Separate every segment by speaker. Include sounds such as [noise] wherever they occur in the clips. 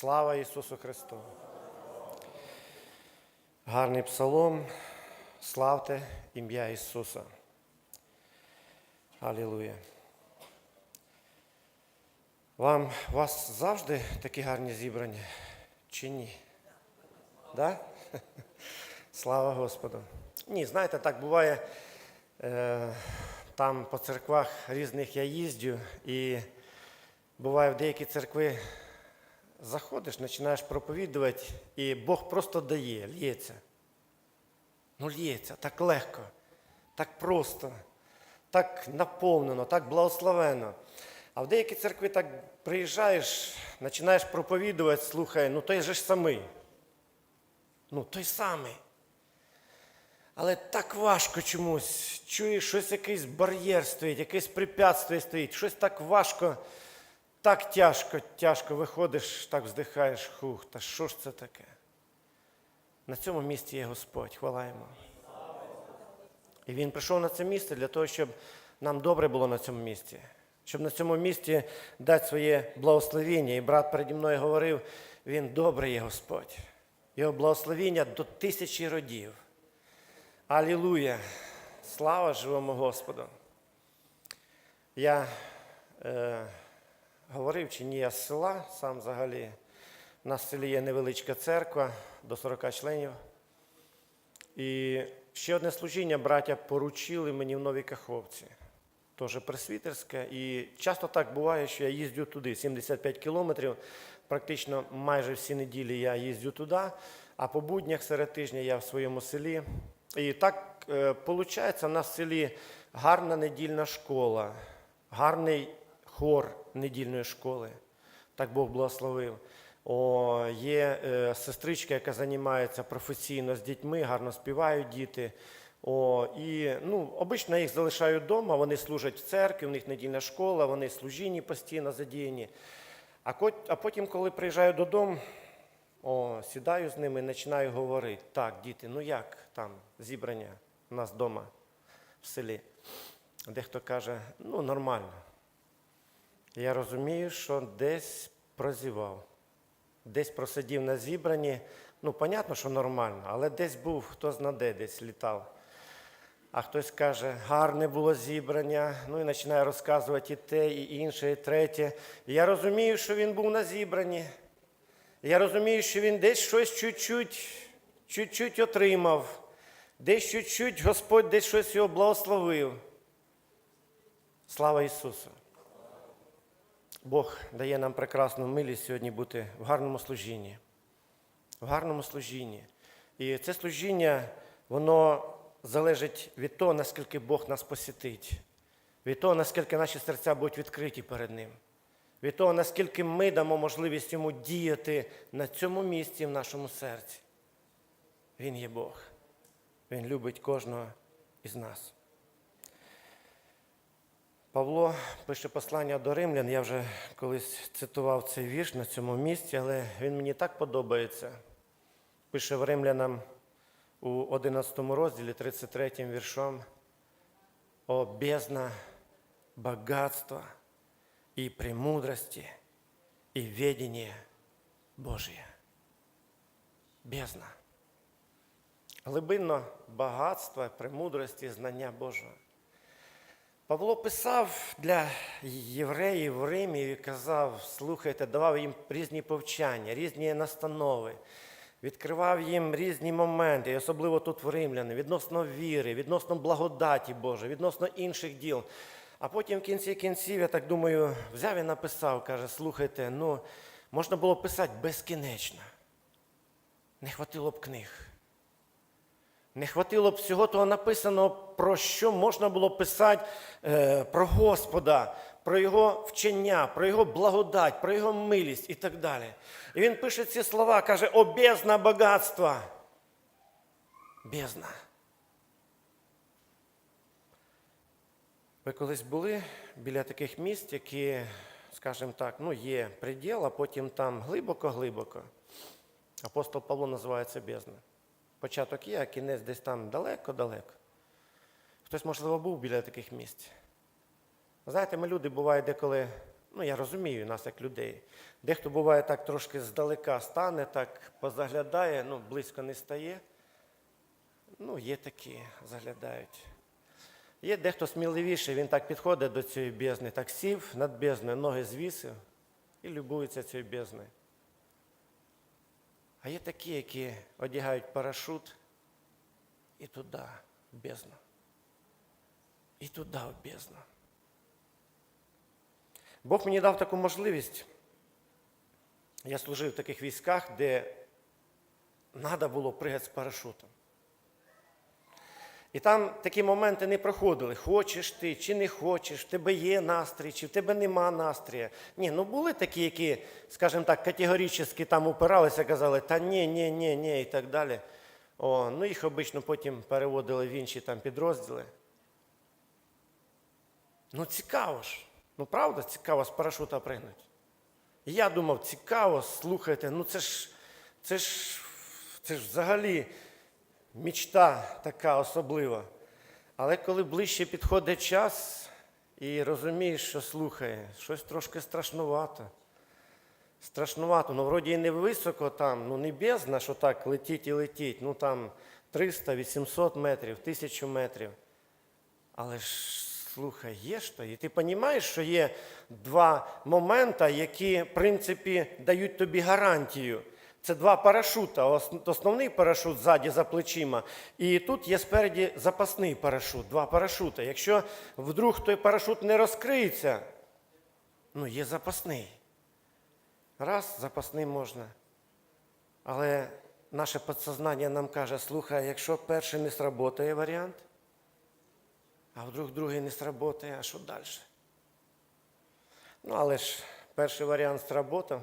Speaker 1: Слава Ісусу Христу! Гарний псалом. Славте ім'я Ісуса. Алілуя. Вам у вас завжди такі гарні зібрання? Чи ні? Да? [laughs] Слава Господу. Ні, знаєте, так буває. Е, там по церквах різних я їздю, і буває в деякі церкви заходиш, починаєш проповідувати, і Бог просто дає, лється. Ну, лється, так легко, так просто, так наповнено, так благословено. А в деякі церкви так приїжджаєш, починаєш проповідувати, слухай, ну той же ж самий. Ну, той самий. Але так важко чомусь. Чуєш, щось якийсь бар'єр стоїть, якесь препятствие стоїть, щось так важко, так тяжко, тяжко виходиш, так вздихаєш, хух, та що ж це таке? На цьому місці є Господь, хвала йому. І Він прийшов на це місце для того, щоб нам добре було на цьому місці, щоб на цьому місці дати своє благословіння. І брат переді мною говорив, він добрий є Господь. Його благословіння до тисячі родів. Алілуя! Слава живому Господу! Я е, говорив, чи ні, я з села, сам взагалі. У нас в селі є невеличка церква до 40 членів. І ще одне служіння браття поручили мені в Новій Каховці, теж пресвітерське. І часто так буває, що я їздю туди, 75 кілометрів. Практично майже всі неділі я їздю туди, а по буднях серед тижня я в своєму селі. І так виходить, у нас в селі гарна недільна школа, гарний хор недільної школи. Так Бог благословив. О, є е, сестричка, яка займається професійно з дітьми, гарно співають діти. О, і ну, обично їх залишають вдома, вони служать в церкві, у них недільна школа, вони служінні постійно задіяні. А, ко- а потім, коли приїжджаю додому, о, сідаю з ними і починаю говорити. Так, діти, ну як там зібрання у нас вдома в селі? Дехто каже, ну нормально. Я розумію, що десь прозівав, десь просидів на зібранні. Ну, понятно, що нормально, але десь був, хто зна де, десь літав. А хтось каже, гарне було зібрання, ну і починає розказувати і те, і інше, і третє. Я розумію, що він був на зібранні. Я розумію, що він десь щось чуть-чуть, чуть-чуть отримав, десь чуть-чуть Господь десь щось його благословив. Слава Ісусу! Бог дає нам прекрасну милість сьогодні бути в гарному служінні. В гарному служінні. І це служіння, воно залежить від того, наскільки Бог нас посітить, від того, наскільки наші серця будуть відкриті перед Ним, від того, наскільки ми дамо можливість йому діяти на цьому місці в нашому серці. Він є Бог. Він любить кожного із нас. Павло пише послання до римлян. Я вже колись цитував цей вірш на цьому місці, але він мені так подобається. Пише в римлянам у 11 розділі, 33 віршом. О бездна богатства и премудрости и ведение Божие. Бездна. Глибинно багатства, премудрості, знання Божого. Павло писав для євреїв в Римі і казав, слухайте, давав їм різні повчання, різні настанови, відкривав їм різні моменти, і особливо тут в Римляни, відносно віри, відносно благодаті Божої, відносно інших діл. А потім в кінці кінців, я так думаю, взяв і написав, каже, слухайте, ну, можна було писати безкінечно. Не хватило б книг. Не хватило б всього того написаного, про що можна було писати е, про Господа, про Його вчення, про Його благодать, про Його милість і так далі. І він пише ці слова, каже, о бездна багатства. Бездна. Ви колись були біля таких місць, які, скажімо так, ну, є приділ, а потім там глибоко-глибоко. Апостол Павло називає це бездна. Початок є, а кінець десь там далеко-далеко. Хтось, можливо, був біля таких місць. Знаєте, ми люди буває деколи Ну, я розумію нас як людей. Дехто буває так трошки здалека стане, так позаглядає, ну, близько не стає. Ну, є такі, заглядають. Є дехто сміливіший, він так підходить до цієї бездни, так сів над бездною, ноги звісив і любується цією бездною. А є такі, які одягають парашут і туди, в бездну. І туди, в бездну. Бог мені дав таку можливість. Я служив в таких військах, де треба було пригати з парашутом. І там такі моменти не проходили. Хочеш ти чи не хочеш, в тебе є настрій, чи в тебе нема настрія. Ні, ну були такі, які, скажімо так, категорично там упиралися, казали, та ні, ні, ні, ні, і так далі. О, ну їх обично потім переводили в інші там підрозділи. Ну цікаво ж. Ну правда, цікаво з парашута пригнути. І я думав, цікаво, слухайте, ну це ж, це ж, це ж взагалі мічта така особлива. Але коли ближче підходить час і розумієш, що слухає, щось трошки страшнувато. Страшнувато, ну вроді і не високо там, ну не бездна, що так летіть і летіть, ну там 300, 800 метрів, 1000 метрів. Але ж слухай, є ж то, і ти розумієш, що є два моменти, які, в принципі, дають тобі гарантію. Це два парашута. Основний парашут ззаді за плечима, і тут є спереді запасний парашут, два парашути. Якщо вдруг той парашут не розкриється, ну є запасний. Раз, запасний можна. Але наше підсознання нам каже, слухай, якщо перший не сработає варіант, а вдруг другий не сработає, а що далі? Ну, але ж перший варіант сработав,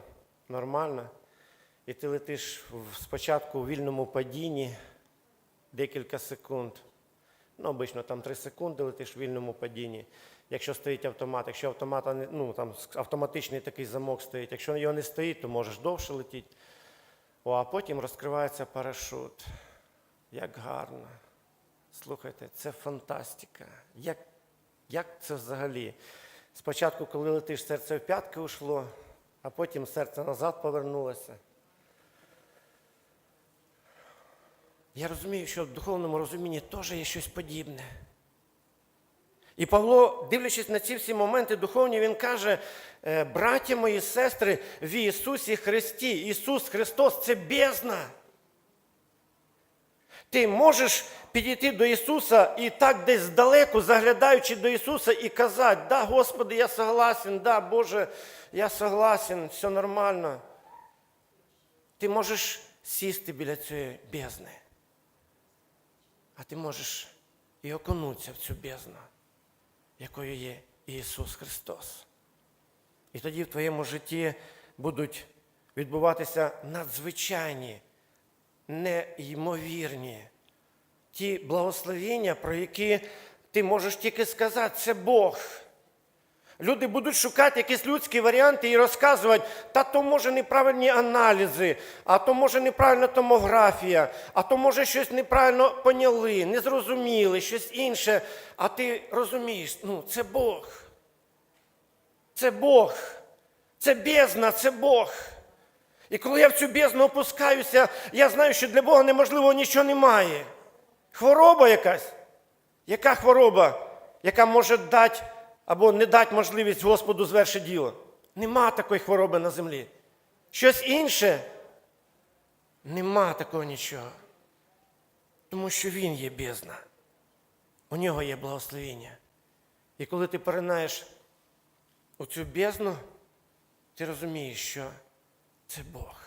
Speaker 1: нормально. І ти летиш спочатку у вільному падінні декілька секунд. Ну, обично там 3 секунди летиш в вільному падінні. Якщо стоїть автомат, якщо автомата ну, там автоматичний такий замок стоїть, якщо його не стоїть, то можеш довше летіти. О, а потім розкривається парашут. Як гарно. Слухайте, це фантастика. Як, як це взагалі? Спочатку, коли летиш, серце в п'ятки ушло, а потім серце назад повернулося. Я розумію, що в духовному розумінні теж є щось подібне. І Павло, дивлячись на ці всі моменти духовні, він каже: «Е, браття мої сестри, в Ісусі Христі, Ісус Христос це бездна. Ти можеш підійти до Ісуса і так десь здалеку, заглядаючи до Ісуса, і казати, да, Господи, я согласен, да, Боже, я согласен, все нормально. Ти можеш сісти біля цієї бездни, а ти можеш і окунутися в цю бездну, якою є Ісус Христос. І тоді в твоєму житті будуть відбуватися надзвичайні неймовірні. Ті благословення, про які ти можеш тільки сказати, це Бог. Люди будуть шукати якісь людські варіанти і розказувати, та то може неправильні аналізи, а то може неправильна томографія, а то може щось неправильно поняли, не зрозуміли, щось інше. А ти розумієш, ну це Бог. Це Бог. Це бездна, це Бог. І коли я в цю бездну опускаюся, я знаю, що для Бога неможливо нічого немає. Хвороба якась. Яка хвороба, яка може дати або не дати можливість Господу звершити діло? Нема такої хвороби на землі. Щось інше? Нема такого нічого. Тому що Він є бездна. У нього є благословення. І коли ти поринаєш у цю бездну, ти розумієш, що це Бог.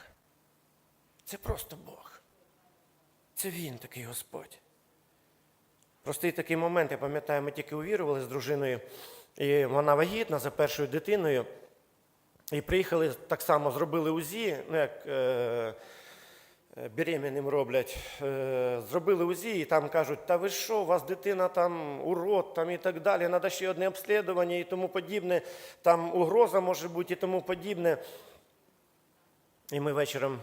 Speaker 1: Це просто Бог. Це Він такий Господь. Простий такий момент, я пам'ятаю, ми тільки увірували з дружиною, і вона вагітна за першою дитиною. І приїхали так само, зробили УЗІ, ну як е, беременним роблять. Е, зробили УЗІ і там кажуть, та ви що, у вас дитина там урод там і так далі, треба ще одне обслідування і тому подібне, там угроза може бути і тому подібне. І ми вечором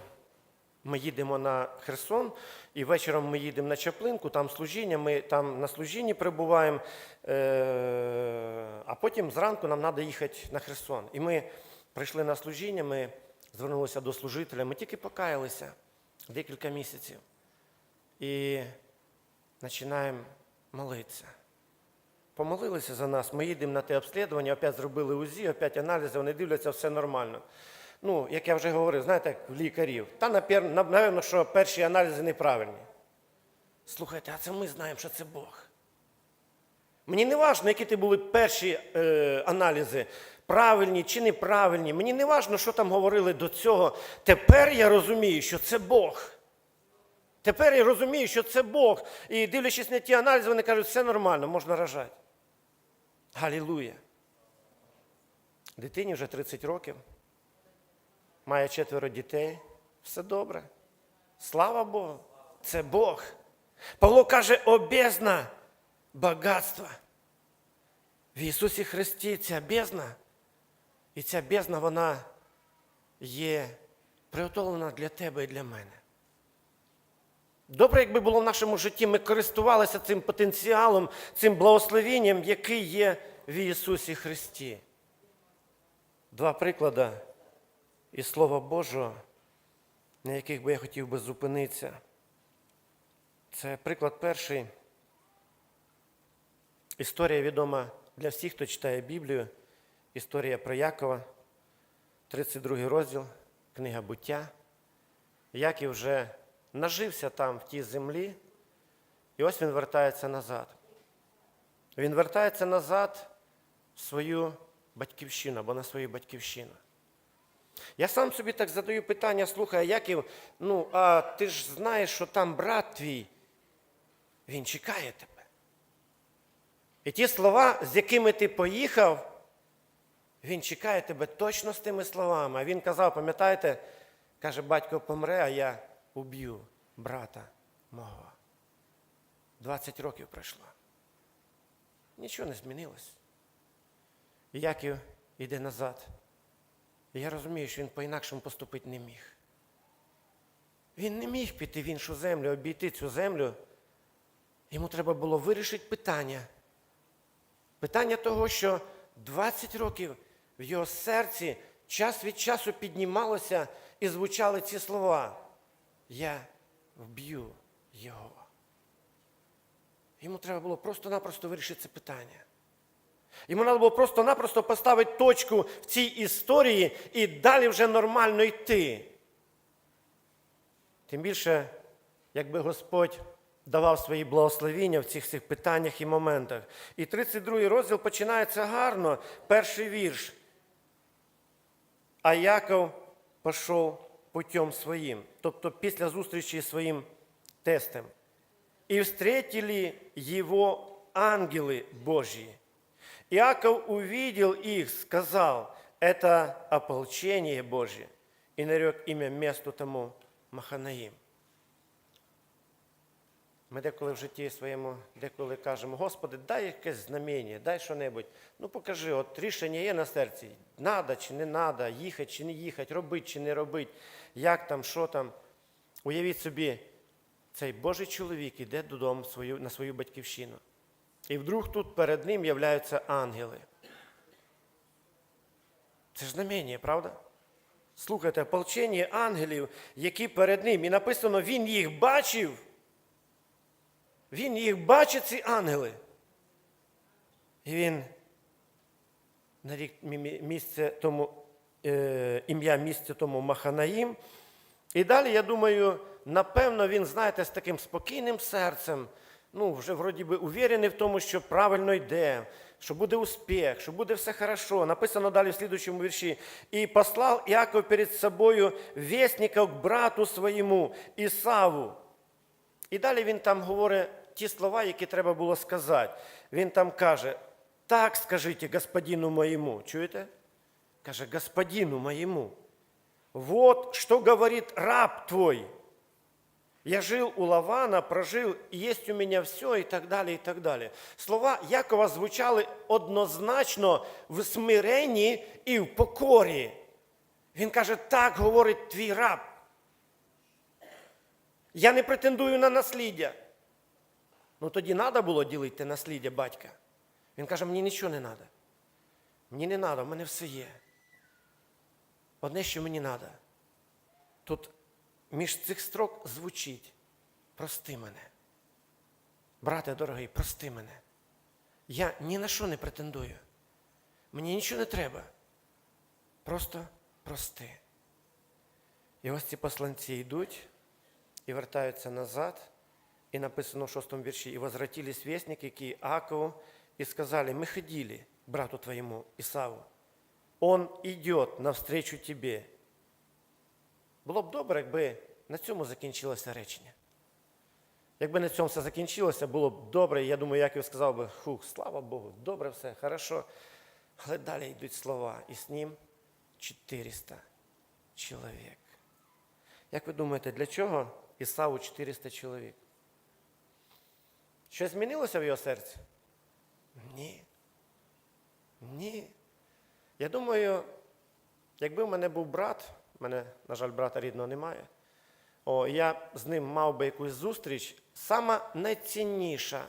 Speaker 1: ми їдемо на Херсон, і вечором ми їдемо на Чаплинку, там служіння, ми там на служінні перебуваємо, е- а потім зранку нам треба їхати на Херсон. І ми прийшли на служіння, ми звернулися до служителя, ми тільки покаялися декілька місяців. І починаємо молитися. Помолилися за нас, ми їдемо на те обслідування, опять зробили УЗІ, опять аналізи, вони дивляться, все нормально. Ну, як я вже говорив, знаєте, як лікарів. Та, напевно, що перші аналізи неправильні. Слухайте, а це ми знаємо, що це Бог. Мені не важливо, які ти були перші е, аналізи, правильні чи неправильні. Мені не важливо, що там говорили до цього. Тепер я розумію, що це Бог. Тепер я розумію, що це Бог. І дивлячись на ті аналізи, вони кажуть, все нормально, можна рожати. Галілуя. Дитині вже 30 років, має четверо дітей. Все добре. Слава Богу, це Бог. Павло каже, обезна багатства. В Ісусі Христі ця бездна, і ця бездна, вона є приготовлена для тебе і для мене. Добре, якби було в нашому житті, ми користувалися цим потенціалом, цим благословенням, який є в Ісусі Христі. Два приклади із Слова Божого, на яких би я хотів би зупинитися. Це приклад перший. Історія відома для всіх, хто читає Біблію. Історія про Якова, 32 розділ, книга буття. Яків вже нажився там в тій землі, і ось він вертається назад. Він вертається назад в свою батьківщину або на свою батьківщину. Я сам собі так задаю питання, слухай, Яків, ну, а ти ж знаєш, що там брат твій, він чекає тебе. І ті слова, з якими ти поїхав, він чекає тебе точно з тими словами. А він казав, пам'ятаєте, каже, батько помре, а я уб'ю брата мого. 20 років пройшло. Нічого не змінилось. Яків іде назад. І я розумію, що він по-інакшому поступити не міг. Він не міг піти в іншу землю, обійти цю землю. Йому треба було вирішити питання. Питання того, що 20 років в його серці час від часу піднімалося і звучали ці слова. Я вб'ю його. Йому треба було просто-напросто вирішити це питання. Йому треба було просто-напросто поставити точку в цій історії і далі вже нормально йти. Тим більше, якби Господь давав свої благословіння в цих цих питаннях і моментах. І 32 розділ починається гарно, перший вірш. А Яков пішов путем своїм, тобто після зустрічі з своїм тестем. И встретили его ангелы Божьи. Иаков увидел их, сказал, это ополчение Божье, и нарек имя месту тому Маханаїм. Ми деколи в житті своєму деколи кажемо, Господи, дай якесь знамення, дай що-небудь. Ну покажи, от рішення є на серці, надо чи не надо, їхати чи не їхати, робити чи не робити, як там, що там. Уявіть собі, цей Божий чоловік іде додому на свою батьківщину. І вдруг тут перед ним являються ангели. Це ж знамення, правда? Слухайте, ополчення ангелів, які перед ним, і написано, він їх бачив. Він їх бачить, ці ангели. І він нарік мі- місце тому, е, ім'я місця тому Маханаїм. І далі, я думаю, напевно, він, знаєте, з таким спокійним серцем, ну, вже вроді би уверений в тому, що правильно йде, що буде успіх, що буде все хорошо. Написано далі в слідуючому вірші. І послав Іаков перед собою вестника к брату своєму Ісаву. І далі він там говорить ті слова, які треба було сказати. Він там каже: так скажіть господину моєму. Чуєте? Каже, господину моєму. Вот что говорит раб твой. Я жил у Лавана, прожил, есть у меня все и так далі, і так далі. Слова Якова звучали однозначно в смиренні і в покорі. Він каже, так говорить твій раб. Я не претендую на насліддя. Ну тоді треба було ділити насліддя батька. Він каже, мені нічого не треба. Мені не треба, в мене все є. Одне, що мені треба. Тут між цих строк звучить прости мене. Брате дорогий, прости мене. Я ні на що не претендую. Мені нічого не треба. Просто прости. І ось ці посланці йдуть і вертаються назад. И написано в шестом вірші, «И возвратились вестники к Иакову и сказали, мы ходили брату твоему Исаву, он идет навстречу тебе». Було б добре, якби на цьому закінчилося речення. Якби на цьому все закінчилося, було б добре, я думаю, Яків сказав би, хух, слава Богу, добре все, хорошо. Але далі йдуть слова, і з ним 400 чоловік. Як ви думаєте, для чого Ісаву 400 чоловік? Щось змінилося в його серці? Ні. Ні. Я думаю, якби в мене був брат, мене, на жаль, брата рідного немає, о, я з ним мав би якусь зустріч, сама найцінніша,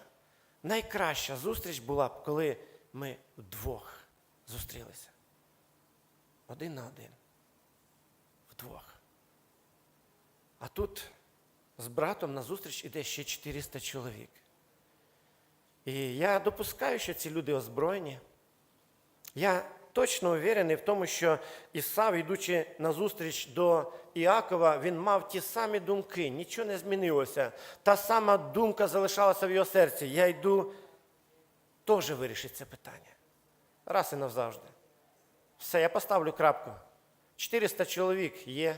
Speaker 1: найкраща зустріч була б, коли ми вдвох зустрілися. Один на один. Вдвох. А тут з братом на зустріч іде ще 400 чоловік. І я допускаю, що ці люди озброєні. Я точно уверений в тому, що Ісав, йдучи на зустріч до Іакова, він мав ті самі думки, нічого не змінилося. Та сама думка залишалася в його серці. Я йду теж вирішити це питання. Раз і навзавжди. Все, я поставлю крапку. 400 чоловік є.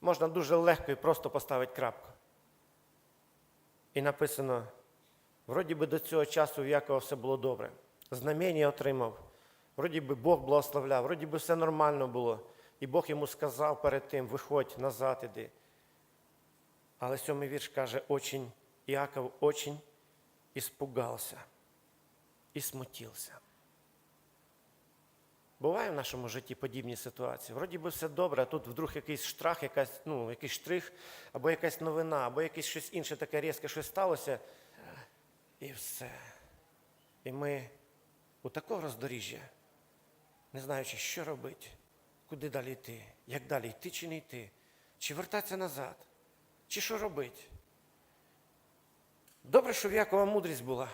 Speaker 1: Можна дуже легко і просто поставити крапку. І написано. Вроді би до цього часу в Якова все було добре. Знамення отримав. Вроді би Бог благословляв, вроді би все нормально було. І Бог йому сказав перед тим, виходь назад іди. Але сьомий вірш каже, очень, Іаков очень іспугався і смутився. Буває в нашому житті подібні ситуації. Вроді би все добре, а тут вдруг якийсь штрах, якась, ну, якийсь штрих, або якась новина, або якесь щось інше таке різке щось сталося. І все. І ми у такого роздоріжжя, не знаючи, що робити, куди далі йти, як далі йти чи не йти, чи вертатися назад, чи що робити. Добре, що в Якова мудрість була.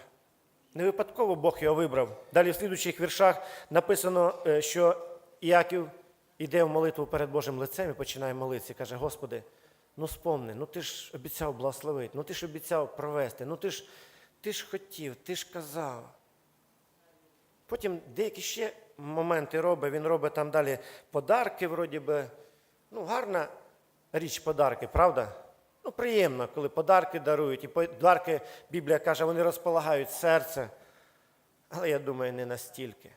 Speaker 1: Не випадково Бог його вибрав. Далі в слідуючих віршах написано, е, що Іаків йде в молитву перед Божим лицем і починає молитися. Каже, Господи, ну спомни, ну ти ж обіцяв благословити, ну ти ж обіцяв провести, ну ти ж ти ж хотів, ти ж казав. Потім деякі ще моменти робить, він робить там далі подарки, вроді би. Ну, гарна річ подарки, правда? Ну, приємно, коли подарки дарують. І подарки, Біблія каже, вони розполагають серце. Але я думаю, не настільки.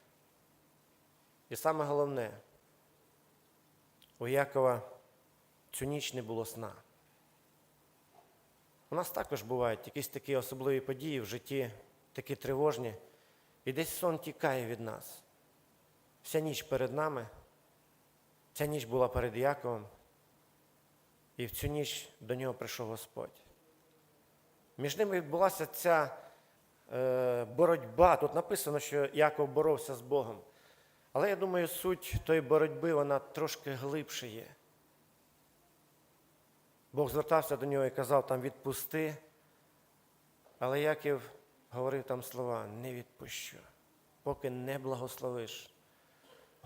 Speaker 1: І саме головне, у Якова цю ніч не було сна. У нас також бувають якісь такі особливі події в житті, такі тривожні, і десь сон тікає від нас. Вся ніч перед нами, ця ніч була перед Яковом, і в цю ніч до нього прийшов Господь. Між ними відбулася ця е, боротьба. Тут написано, що Яков боровся з Богом. Але я думаю, суть тої боротьби, вона трошки глибше є. Бог звертався до нього і казав там відпусти. Але Яків говорив там слова не відпущу, поки не благословиш.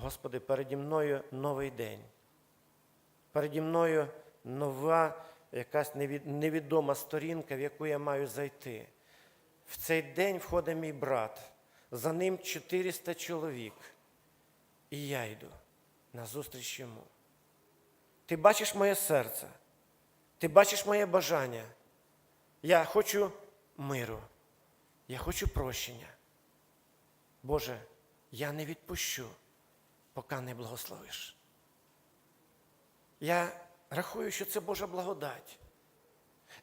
Speaker 1: Господи, переді мною новий день. Переді мною нова якась невідома сторінка, в яку я маю зайти. В цей день входить мій брат, за ним 400 чоловік. І я йду назустріч йому. Ти бачиш моє серце. Ти бачиш моє бажання. Я хочу миру. Я хочу прощення. Боже, я не відпущу, поки не благословиш. Я рахую, що це Божа благодать.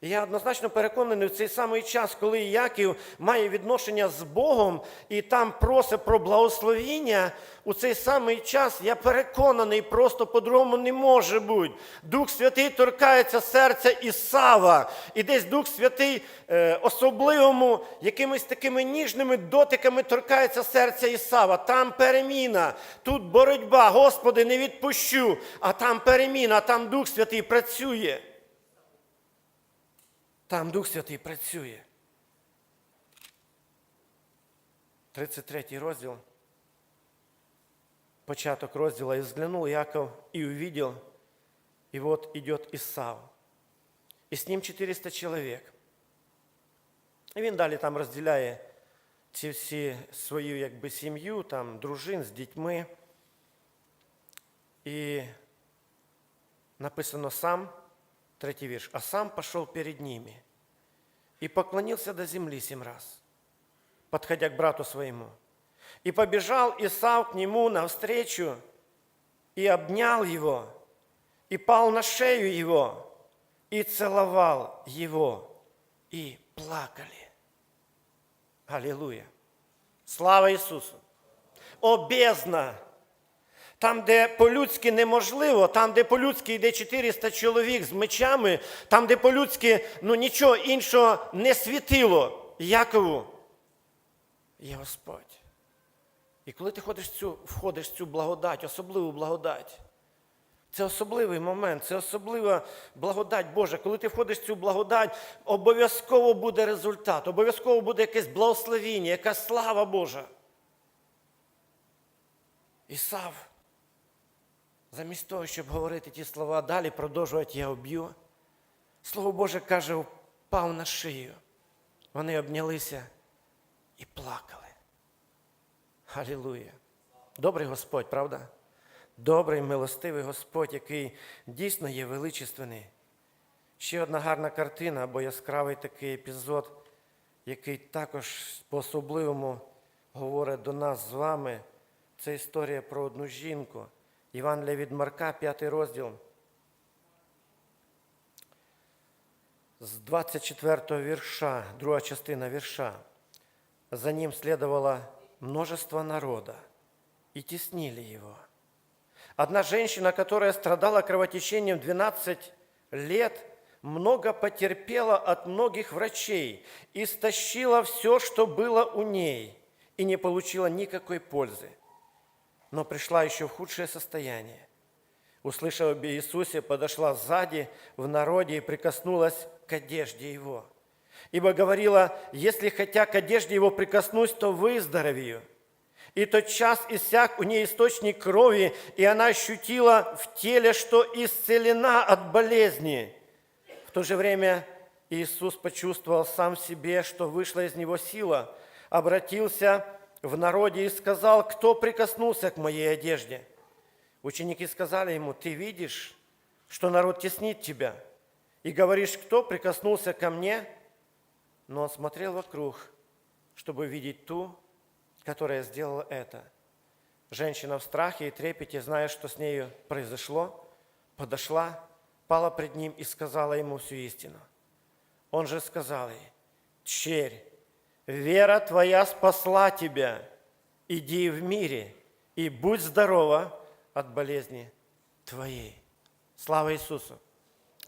Speaker 1: Я однозначно переконаний в цей самий час, коли Яків має відношення з Богом і там просить про благословіння, у цей самий час я переконаний, просто по-другому не може бути. Дух Святий торкається серця Ісава, і десь Дух Святий е, особливому, якимись такими ніжними дотиками торкається серця Ісава. Там переміна, тут боротьба, Господи, не відпущу, а там переміна, там Дух Святий працює. Там Дух Святий працює. 33 розділ. Початок розділа. «И взглянул Яков и увидел, и вот идет Исав. І з ним 400 чоловік. І він далі там розділяє ці всі свою якби, сім'ю, там, дружин з дітьми. І написано сам, третий вірш, а сам пошел перед ними и поклонился до земли семь раз, подходя к брату своему. И побежал Исав к нему навстречу и обнял его, и пал на шею его, и целовал его, и плакали. Аллилуйя. Слава Ісусу! О, бездна! Там, де по-людськи неможливо, там, де по-людськи йде 400 чоловік з мечами, там, де по-людськи ну, нічого іншого не світило Якову, є Господь. І коли ти ходиш цю, входиш в цю благодать, особливу благодать, це особливий момент, це особлива благодать Божа. Коли ти входиш в цю благодать, обов'язково буде результат, обов'язково буде якесь благословіння, якась слава Божа. Ісав, замість того, щоб говорити ті слова далі, продовжувати я об'ю. Слово Боже каже, впав на шию. Вони обнялися і плакали. Халілуя. Добрий Господь, правда? Добрий, милостивий Господь, який дійсно є величественний. Ще одна гарна картина або яскравий такий епізод, який також по-особливому говорить до нас з вами. Це історія про одну жінку. Євангелія від Марка, 5 розділ. З 24 вірша, друга частина вірша. За ним следовало множество народа, и теснили его. Одна женщина, которая страдала кровотечением 12 лет, много потерпела от многих врачей, истощила все, что было у ней, и не получила никакой пользы. Но пришла еще в худшее состояние. Услышав об Иисусе, подошла сзади в народе и прикоснулась к одежде Его. Ибо говорила, если хотя к одежде Его прикоснусь, то выздоровею. И тот час иссяк у нее источник крови, и она ощутила в теле, что исцелена от болезни. В то же время Иисус почувствовал сам в себе, что вышла из него сила, обратился в народе и сказал, кто прикоснулся к моей одежде. Ученики сказали ему, ты видишь, что народ теснит тебя, и говоришь, кто прикоснулся ко мне? Но он смотрел вокруг, чтобы видеть ту, которая сделала это. Женщина в страхе и трепете, зная, что с нею произошло, подошла, пала пред ним и сказала ему всю истину. Он же сказал ей, «Черь, вера твоя спасла тебя, иди в мире и будь здорова от болезни твоєї». Слава Ісусу!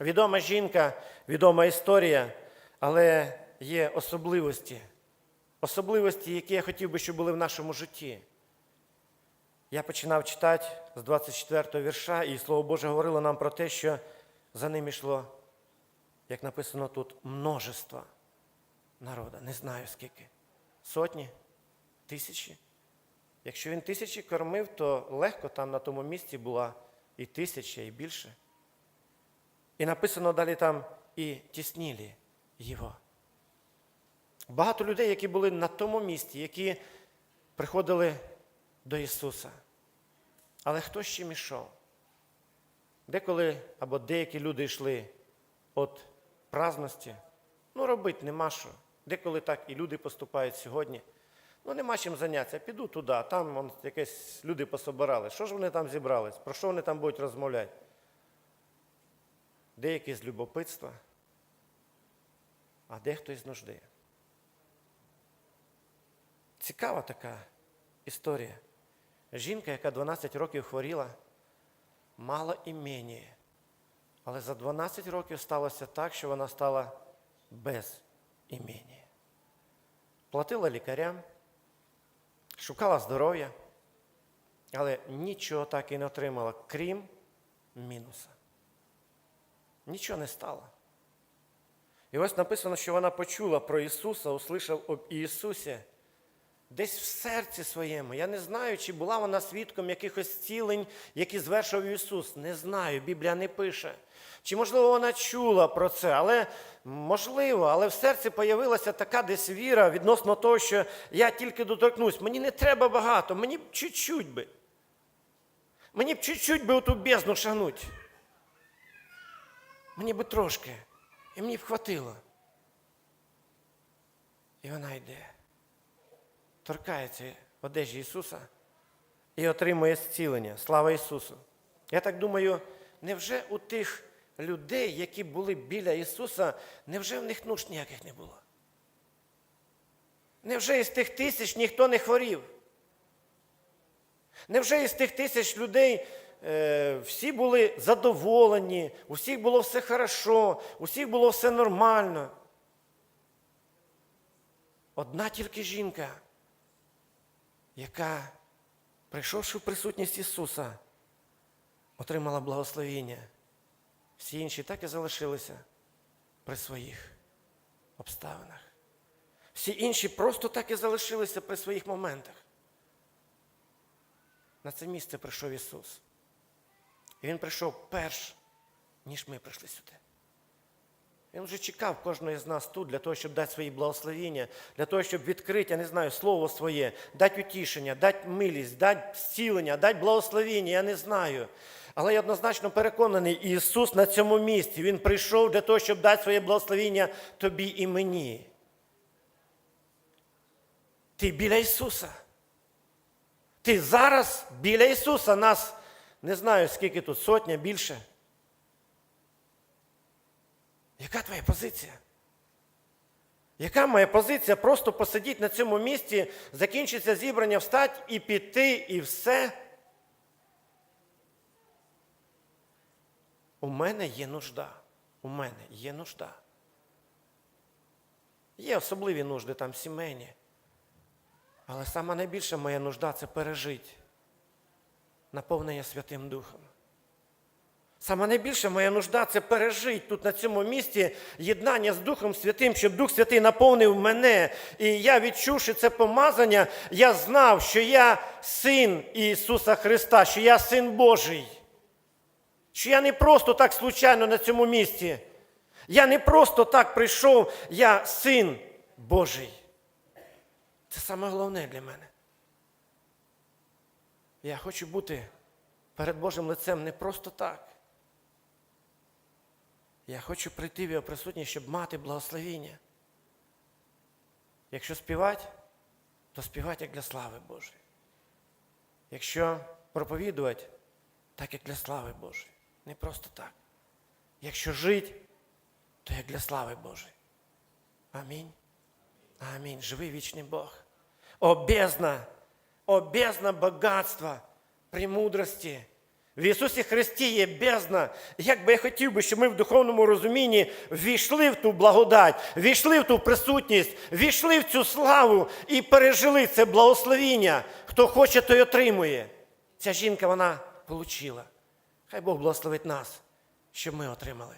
Speaker 1: Відома жінка, відома історія, але є особливості. Особливості, які я хотів би, щоб були в нашому житті. Я починав читати з 24 вірша, і Слово Боже говорило нам про те, що за ним йшло, як написано тут, множество народу. Не знаю скільки. Сотні, тисячі. Якщо він тисячі кормив, то легко там на тому місці була і тисяча, і більше. І написано далі там і тіснілі його. Багато людей, які були на тому місці, які приходили до Ісуса. Але хто ще мішав? Деколи або деякі люди йшли від праздності, ну робити нема що. Деколи так і люди поступають сьогодні. Ну, нема чим зайнятися. Піду туди, там вон, якесь люди пособирали. Що ж вони там зібрались? Про що вони там будуть розмовляти? Деякі з любопитства, а дехто із нужди. Цікава така історія. Жінка, яка 12 років хворіла, мала імені. Але за 12 років сталося так, що вона стала без імені. Платила лікарям, шукала здоров'я, але нічого так і не отримала, крім мінуса. Нічого не стало. І ось написано, що вона почула про Ісуса, услышав об Ісусі десь в серці своєму. Я не знаю, чи була вона свідком якихось цілень, які звершив Ісус. Не знаю, Біблія не пише. Чи, можливо, вона чула про це, але можливо, але в серці появилася така десь віра відносно того, що я тільки доторкнусь. Мені не треба багато, мені б чуть-чуть би. Мені б чуть-чуть би оту бездну шагнуть. Мені би трошки. І мені б хватило. І вона йде торкається одежі Ісуса і отримує зцілення. Слава Ісусу! Я так думаю, невже у тих людей, які були біля Ісуса, невже в них нужд ніяких не було? Невже із тих тисяч ніхто не хворів? Невже із тих тисяч людей е, всі були задоволені, у всіх було все хорошо, у всіх було все нормально? Одна тільки жінка яка, прийшовши в присутність Ісуса, отримала благословіння. Всі інші так і залишилися при своїх обставинах. Всі інші просто так і залишилися при своїх моментах. На це місце прийшов Ісус. І Він прийшов перш, ніж ми прийшли сюди. Він вже чекав кожного з нас тут для того, щоб дати свої благословіння, для того, щоб відкрити, я не знаю, слово своє, дати утішення, дати милість, дати зцілення, дати благословіння, я не знаю. Але я однозначно переконаний, Ісус на цьому місці. Він прийшов для того, щоб дати своє благословіння тобі і мені. Ти біля Ісуса. Ти зараз біля Ісуса. Нас не знаю, скільки тут, сотня більше. Яка твоя позиція? Яка моя позиція просто посидіти на цьому місці, закінчиться зібрання, встати і піти, і все? У мене є нужда. У мене є нужда. Є особливі нужди там сімейні. Але сама найбільша моя нужда це пережити наповнення Святим Духом. Саме найбільша моя нужда це пережити тут на цьому місці єднання з Духом Святим, щоб Дух Святий наповнив мене. І я, відчувши це помазання, я знав, що я син Ісуса Христа, що я син Божий. Що я не просто так случайно на цьому місці. Я не просто так прийшов, я син Божий. Це саме головне для мене. Я хочу бути перед Божим лицем не просто так. Я хочу прийти в його присутність, щоб мати благословіння. Якщо співати, то співати як для слави Божої. Якщо проповідувати, так як для слави Божої. Не просто так. Якщо жити, то як для слави Божої. Амінь. Амінь. Живий вічний Бог. О, бездна, о, бездна багатства, премудрості. В Ісусі Христі є бездна. Як би я хотів би, щоб ми в духовному розумінні війшли в ту благодать, війшли в ту присутність, війшли в цю славу і пережили це благословіння. Хто хоче, той отримує. Ця жінка вона отримала. Хай Бог благословить нас, щоб ми отримали.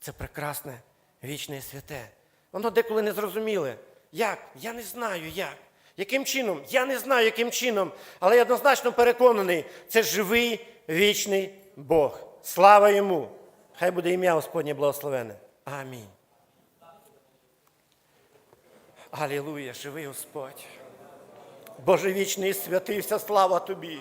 Speaker 1: Це прекрасне, вічне і святе. Воно деколи не зрозуміле. Як? Я не знаю як. Яким чином? Я не знаю, яким чином, але я однозначно переконаний, це живий вічний Бог. Слава йому! Хай буде ім'я Господнє благословене. Амінь. Алілуя, живий Господь. Боже вічний святий, вся слава тобі.